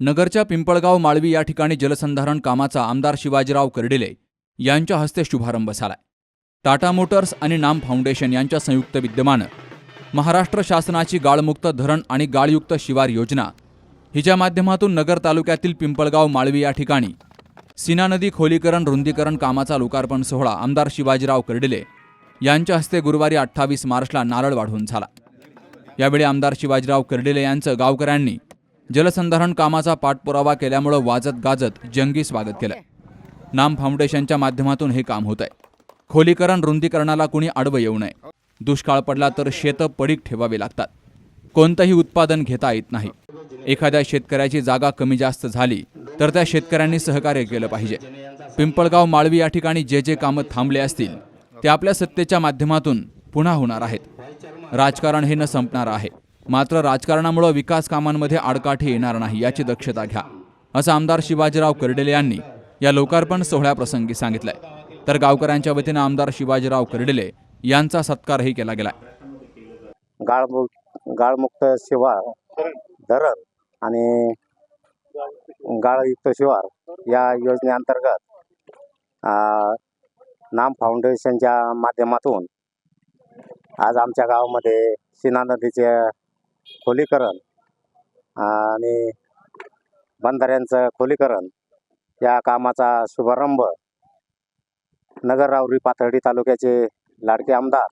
नगरच्या पिंपळगाव माळवी या ठिकाणी जलसंधारण कामाचा आमदार शिवाजीराव कर्डिले यांच्या हस्ते शुभारंभ झालाय. टाटा मोटर्स आणि नाम फाउंडेशन यांच्या संयुक्त विद्यमानं महाराष्ट्र शासनाची गाळमुक्त धरण आणि गाळयुक्त शिवार योजना हिच्या माध्यमातून नगर तालुक्यातील पिंपळगाव माळवी या ठिकाणी सीना नदी खोलीकरण रुंदीकरण कामाचा लोकार्पण सोहळा आमदार शिवाजीराव कर्डिले यांच्या हस्ते गुरुवारी अठ्ठावीस मार्चला नारळ वाढवून झाला. यावेळी आमदार शिवाजीराव कर्डिले यांचं गावकऱ्यांनी जलसंधारण कामाचा पाठपुरावा केल्यामुळं वाजत गाजत जंगी स्वागत केलं. नाम फाउंडेशनच्या माध्यमातून हे काम होत आहे खोलीकरण रुंदीकरणाला कुणी आडवं येऊ नये. दुष्काळ पडला तर शेतं पडीक ठेवावी लागतात. कोणतंही उत्पादन घेता येत नाही. एखाद्या शेतकऱ्याची जागा कमी जास्त झाली तर त्या शेतकऱ्यांनी सहकार्य केलं पाहिजे. पिंपळगाव माळवी या ठिकाणी जे जे कामं थांबले असतील ते आपल्या सत्तेच्या माध्यमातून पुन्हा होणार आहेत. राजकारण हे न संपणार आहे. मात्र राजकारणामुळे विकास कामांमध्ये आडकाठी येणार नाही याची दक्षता घ्या असं आमदार शिवाजीराव कर्डेले यांनी या लोकार्पण सोहळ्याप्रसंगी सांगितलंय. तर गावकऱ्यांच्या वतीनं आमदार शिवाजीराव कर्डेले यांचा सत्कारही केला गेलाय. गाळमुक गाळमुक्त शिवार धरण आणि गाळयुक्त शिवार या योजनेअंतर्गत नाम फाउंडेशनच्या माध्यमातून आज आमच्या गावामध्ये सीना नदीचे खोलीकरण आणि बंधाऱ्यांचं खोलीकरण या कामाचा शुभारंभ नगरावरी पाथर्डी तालुक्याचे लाडके आमदार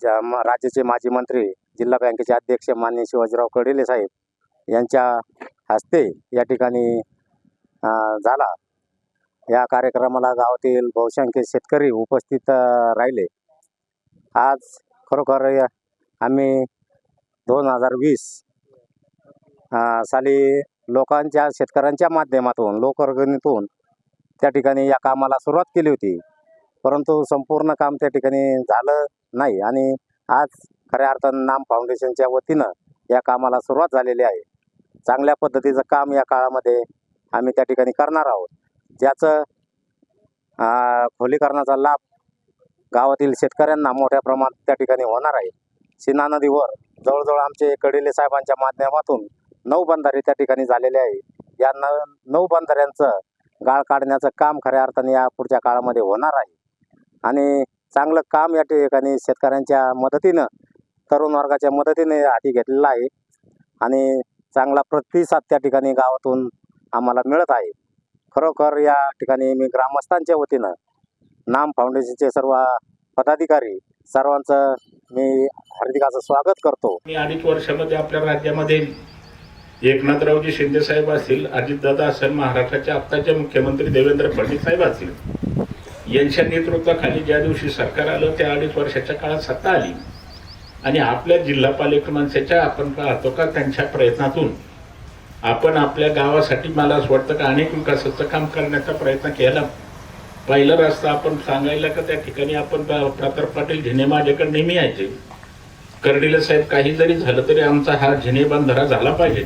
ज्या म- राज्याचे माजी मंत्री जिल्हा बँकेचे अध्यक्ष माननीय शिवाजीराव कडेले साहेब यांच्या हस्ते या ठिकाणी झाला. या कार्यक्रमाला गावातील बहुसंख्य शेतकरी उपस्थित राहिले. आज खरोखर या- आम्ही दोन हजार वीस. साली लोकांच्या शेतकऱ्यांच्या माध्यमातून लोकवर्गणीतून त्या ठिकाणी या कामाला सुरुवात केली होती. परंतु संपूर्ण काम त्या ठिकाणी झालं नाही आणि आज खऱ्या अर्थानं नाम फाउंडेशनच्या वतीनं या कामाला सुरुवात झालेली आहे. चांगल्या पद्धतीचं काम या काळामध्ये आम्ही त्या ठिकाणी करणार आहोत. ज्याचं खोलीकरणाचा लाभ गावातील शेतकऱ्यांना मोठ्या प्रमाणात त्या ठिकाणी होणार आहे. सीना नदीवर जवळजवळ आमचे कडिले साहेबांच्या माध्यमातून नऊ बंधारे त्या ठिकाणी झालेले आहे. या न नऊ बंधाऱ्यांचं गाळ काढण्याचं काम खऱ्या अर्थाने या पुढच्या काळामध्ये होणार आहे. आणि चांगलं काम या ठिकाणी शेतकऱ्यांच्या मदतीनं तरुण वर्गाच्या मदतीने हाती घेतलेलं आहे. आणि चांगला प्रतिसाद त्या ठिकाणी गावातून आम्हाला मिळत आहे. खरोखर या ठिकाणी मी ग्रामस्थांच्या वतीनं नाम फाउंडेशनचे सर्व पदाधिकारी सर्वांचं मी हार्दिकाचं स्वागत करतो. मी अडीच वर्षामध्ये आपल्या राज्यामध्ये एकनाथरावजी शिंदे साहेब असतील अजितदादा असेल महाराष्ट्राचे आत्ताचे मुख्यमंत्री देवेंद्र फडणवीस साहेब असतील यांच्या नेतृत्वाखाली ज्या दिवशी सरकार आलं त्या अडीच वर्षाच्या काळात सत्ता आली. आणि आपल्या जिल्हा पालिका माणसाच्या आपण पाहतो का त्यांच्या प्रयत्नातून आपण आपल्या गावासाठी मला असं वाटतं का अनेक विकासाचं काम करण्याचा प्रयत्न केला. पहिला रस्ता आपण सांगायला का त्या ठिकाणी आपण प्रताप पाटील झिने माझ्याकडे नेहमी यायचे. कर्डिले साहेब काही जरी झालं तरी आमचा हा झिने बंधारा झाला पाहिजे.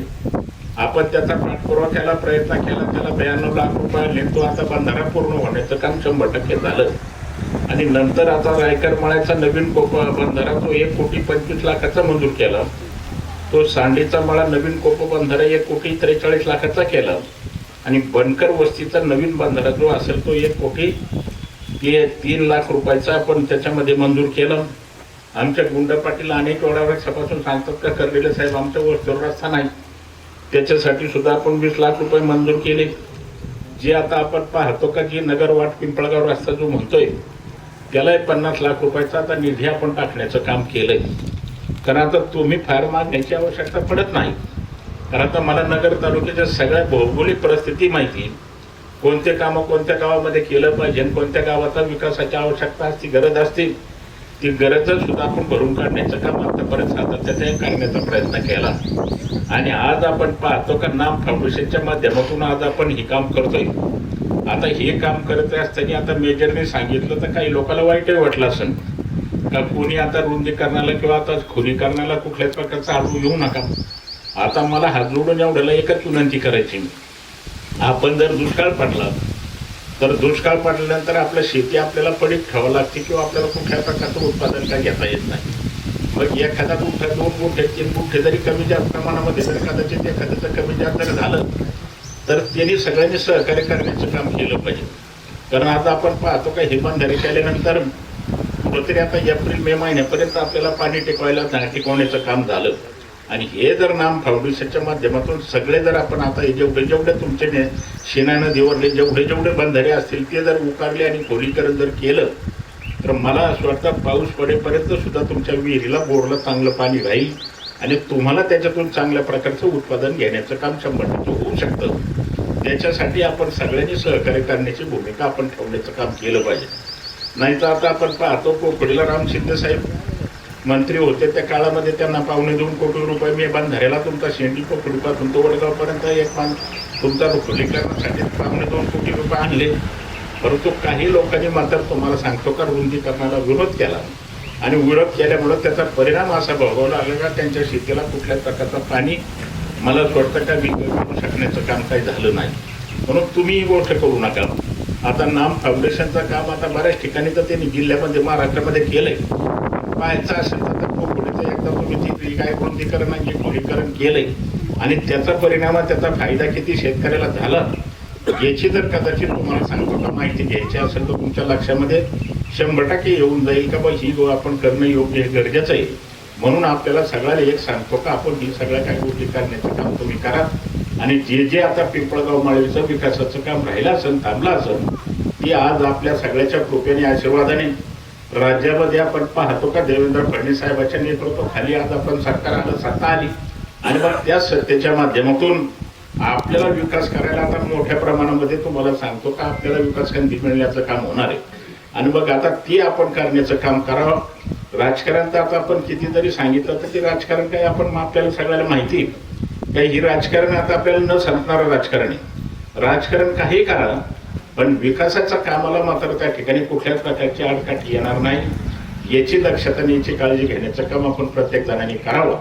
आपण त्याचा पाठपुरावा केला प्रयत्न केला त्याला ब्याण्णव लाख रुपये तो आता बंधारा पूर्ण होण्याचं काम शंभर टक्के झालं. आणि नंतर आता रायकर मळ्याचा नवीन कोपा बंधारा तो एक कोटी पंचवीस लाखाचा मंजूर केला. तो सांडीचा मळा नवीन कोपा बंधारा एक कोटी त्रेचाळीस लाखाचा केला. आणि बनकर वस्तीचा नवीन बांधारा जो असेल तो एक कोटी ते तीन लाख रुपयाचा आपण त्याच्यामध्ये मंजूर केलं. आमच्या गुंड पाटील अनेक वेळा वर्षापासून सांगतात का करलेले साहेब आमच्या वस्तीवर रस्ता नाही. त्याच्यासाठी सुद्धा आपण वीस लाख रुपये मंजूर केले. जे आता आपण पाहतो का जी नगरवाट पिंपळगाव रस्ता जो म्हणतोय त्याला पन्नास लाख रुपयाचा आता निधी आपण टाकण्याचं काम केलंय. कारण आता तुम्ही फार मागण्याची आवश्यकता पडत नाही. कारण आता मला नगर तालुक्याच्या सगळ्या भौगोलिक परिस्थिती माहिती आहे. कोणते कामं कोणत्या गावामध्ये केलं पाहिजे आणि कोणत्या गावाचा विकासाची आवश्यकता असते गरज असते ती गरज सुद्धा आपण भरून काढण्याचं काम आतापर्यंत सातत्याने करण्याचा प्रयत्न केला. आणि आज आपण पाहतो का नाम फाउंडेशनच्या माध्यमातून आज आपण हे काम करतोय. आता हे काम करत असताना आता मेजरने सांगितलं तर काही लोकांना वाईटही वाटलं असेल. का कोणी आता रुंदीकरणाला किंवा आता खुलीकरणाला कुठल्याच प्रकारचा आडू येऊ नका. आता मला हात जोडून एवढ्याला एकच विनंती करायची मी. आपण जर दुष्काळ पडला तर दुष्काळ पडल्यानंतर आपलं शेती आपल्याला पडीत ठेवावं लागते किंवा आपल्याला कुठल्या प्रकारचं उत्पादन काय घेता येत नाही. मग एखादा गुंठा दोन मोठे तीन मोठे जरी कमी जास्त प्रमाणामध्ये जर कदाचित एखाद्याचं कमी जास्त जर झालं तर त्यांनी सगळ्यांनी सहकार्य करण्याचं काम केलं पाहिजे. कारण आता आपण पाहतो का हिमानधारी केल्यानंतर कुठंतरी आता एप्रिल मे महिन्यापर्यंत आपल्याला पाणी टिकवायला टिकवण्याचं काम झालं. आणि हे जर नाम फाउंडेशनच्या माध्यमातून सगळे जर आपण आता हे जेवढे जेवढे तुमचे ने शिना नदीवरले जेवढे जेवढे बंधारे असतील ते जर उकारले आणि खोलीकरण जर केलं तर मला असं वाटतं पाऊस पडेपर्यंत सुद्धा तुमच्या विहिरीला बोरला चांगलं पाणी राहील आणि तुम्हाला त्याच्यातून चांगल्या प्रकारचं उत्पादन घेण्याचं काम शंभर टक्के होऊ शकतं. त्याच्यासाठी आपण सगळ्यांनी सहकार्य करण्याची भूमिका आपण ठेवण्याचं काम केलं पाहिजे. नाहीतर आता आपण पाहतो कोकडीला राम शिंदे साहेब मंत्री होते त्या काळामध्ये त्यांना पावणे दोन कोटी रुपये मी बंधाऱ्याला तुमचा शेंडी कोकडीपासून तो वडगावपर्यंत एक मान तुमचा रुखोलीकरणासाठी पावणे दोन कोटी रुपये आणले. परंतु काही लोकांनी मात्र तुम्हाला सांगतो का रुंदीकरणाला विरोध केला. आणि विरोध केल्यामुळं त्याचा परिणाम असा भोगावा लागला का त्यांच्या शेतीला कुठल्या प्रकारचं पाणी मला स्वतः का विकू शकण्याचं काम काही झालं नाही. म्हणून तुम्ही ही गोष्ट करू नका. आता नाम फाउंडेशनचं काम आता बऱ्याच ठिकाणी तर त्यांनी जिल्ह्यामध्ये महाराष्ट्रामध्ये केलं आहे पाहायचं असेल तर त्या एकदा तुम्ही ती काय रुंदीकरण आणि खोलीकरण केलंय. आणि त्याचा परिणाम त्याचा फायदा किती शेतकऱ्याला झाला याची जर कदाचित तुम्हाला सांगतो का माहिती घ्यायची असेल तर तुमच्या लक्षामध्ये शंभर टक्के येऊन जाईल का बस ही गो आपण करणं योग्य हे गरजेचं आहे. म्हणून आपल्याला सगळ्याला एक सांगतो का आपण ही सगळ्या काही गोष्टी करण्याचं काम तुम्ही करा. आणि जे जे आता पिंपळगाव माळीचं विकासाचं काम राहिलं असेल थांबलं असेल ती आज आपल्या सगळ्याच्या कृपेने आशीर्वादाने राज्यामध्ये आपण पाहतो का देवेंद्र फडणवीस साहेबांच्या नेतृत्वाखाली आज आपण सरकार आलं सत्ता आली. आणि मग त्या सत्तेच्या माध्यमातून आपल्याला विकास करायला आता मोठ्या प्रमाणामध्ये तुम्हाला सांगतो का आपल्याला विकास संधी मिळण्याचं काम होणार आहे. आणि मग आता ते आपण करण्याचं काम करावं. राजकारण तर आता आपण किती जरी सांगितलं तर ते राजकारण काय आपण आपल्याला सगळ्याला माहिती आहे. काही ही राजकारण आता आपल्याला न संपणारं राजकारण आहे. राजकारण काही करा पण विकासाच्या कामाला मात्र त्या ठिकाणी कुठल्याच प्रकारची आडकाठी येणार नाही. याची दक्षता आणि याची काळजी घेण्याचं काम आपण प्रत्येक जणांनी करावं.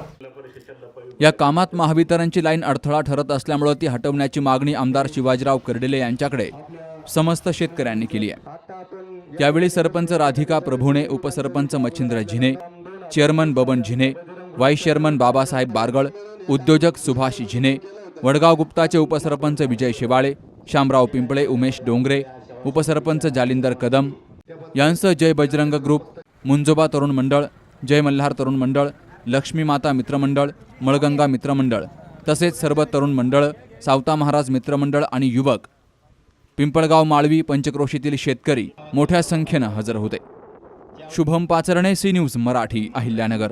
या कामात महावितरणची लाईन अडथळा ठरत असल्यामुळे ती हटवण्याची मागणी आमदार शिवाजीराव कर्डिले यांच्याकडे समस्त शेतकऱ्यांनी केली आहे. त्यावेळी sarpanch Radhika Prabhune upsarpanch Machhindra Zine chairman Baban Zine vice chairman Babasaheb Bargal उद्योजक सुभाष झिने वडगाव गुप्ताचे उपसरपंच विजय शेवाळे शामराव पिंपळे उमेश डोंगरे उपसरपंच जालिंदर कदम यांसह जय बजरंग ग्रुप मुंजोबा तरुण मंडळ जय मल्हार तरुण मंडळ लक्ष्मी माता मित्रमंडळ मळगंगा मित्रमंडळ तसेच सर्व तरुण मंडळ सावता महाराज मित्रमंडळ आणि युवक. पिंपळगाव माळवी पंचक्रोशीतील शेतकरी मोठ्या संख्येनं हजर होते. Shubham Pacharne C news Marathi Ahilyanagar.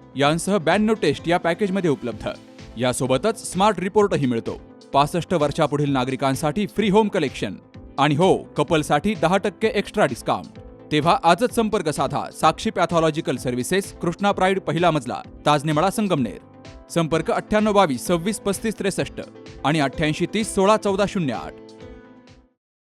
यांसह ब्याण्णव टेस्ट या पॅकेजमध्ये उपलब्ध. यासोबतच स्मार्ट रिपोर्टही मिळतो. पासष्ट वर्षापुढील नागरिकांसाठी फ्री होम कलेक्शन आणि हो कपलसाठी दहा टक्के एक्स्ट्रा डिस्काउंट तेव्हा आजच संपर्क साधा Sakshi pathological services Krishna pride पहिला मजला ताजनेमळा संगमनेर. संपर्क अठ्ठ्याण्णव बावीस सव्वीस पस्तीस त्रेसष्ट आणि अठ्ठ्याऐंशी तीस सोळा चौदा शून्य आठ.